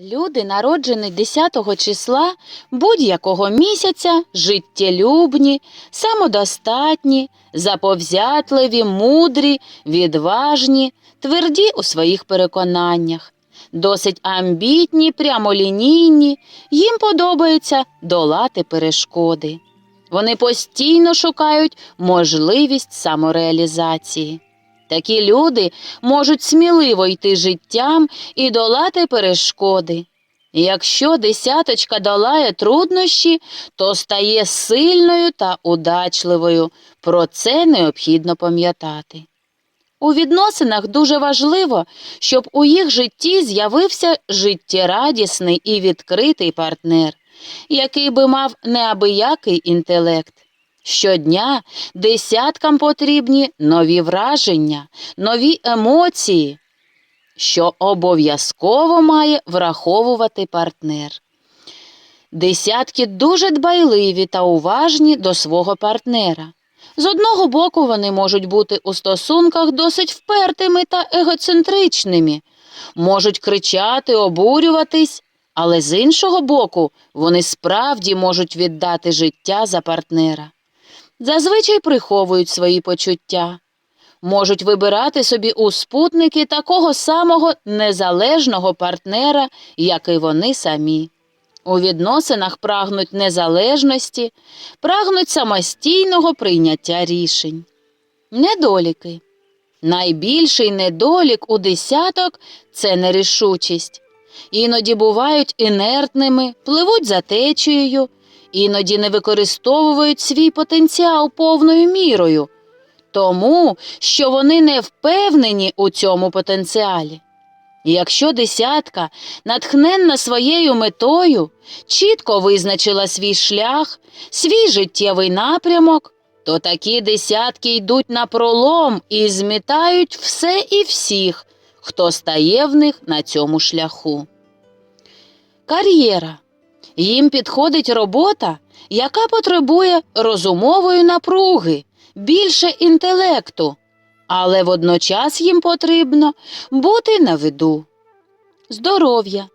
Люди, народжені 10 числа будь-якого місяця, життєлюбні, самодостатні, заповзятливі, мудрі, відважні, тверді у своїх переконаннях, досить амбітні, прямолінійні, їм подобається долати перешкоди. Вони постійно шукають можливість самореалізації. Такі люди можуть сміливо йти життям і долати перешкоди. Якщо десяточка долає труднощі, то стає сильною та удачливою. Про це необхідно пам'ятати. У відносинах дуже важливо, щоб у їх житті з'явився життєрадісний і відкритий партнер, який би мав неабиякий інтелект. Щодня десяткам потрібні нові враження, нові емоції, що обов'язково має враховувати партнер. Десятки дуже дбайливі та уважні до свого партнера. З одного боку, вони можуть бути у стосунках досить впертими та егоцентричними, можуть кричати, обурюватись, але з іншого боку, вони справді можуть віддати життя за партнера. Зазвичай приховують свої почуття, можуть вибирати собі у спутники такого самого незалежного партнера, як і вони самі. У відносинах прагнуть незалежності, прагнуть самостійного прийняття рішень. Недоліки. Найбільший недолік у десяток це нерішучість. Іноді бувають інертними, пливуть за течією, іноді не використовують свій потенціал повною мірою, тому що вони не впевнені у цьому потенціалі. Якщо десятка, натхненна своєю метою, чітко визначила свій шлях, свій життєвий напрямок, то такі десятки йдуть на пролом і змітають все і всіх, хто стає в них на цьому шляху. Кар'єра. Їм підходить робота, яка потребує розумової напруги, більше інтелекту, але водночас їм потрібно бути на виду. Здоров'я,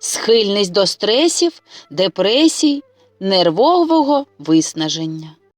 схильність до стресів, депресій, нервового виснаження.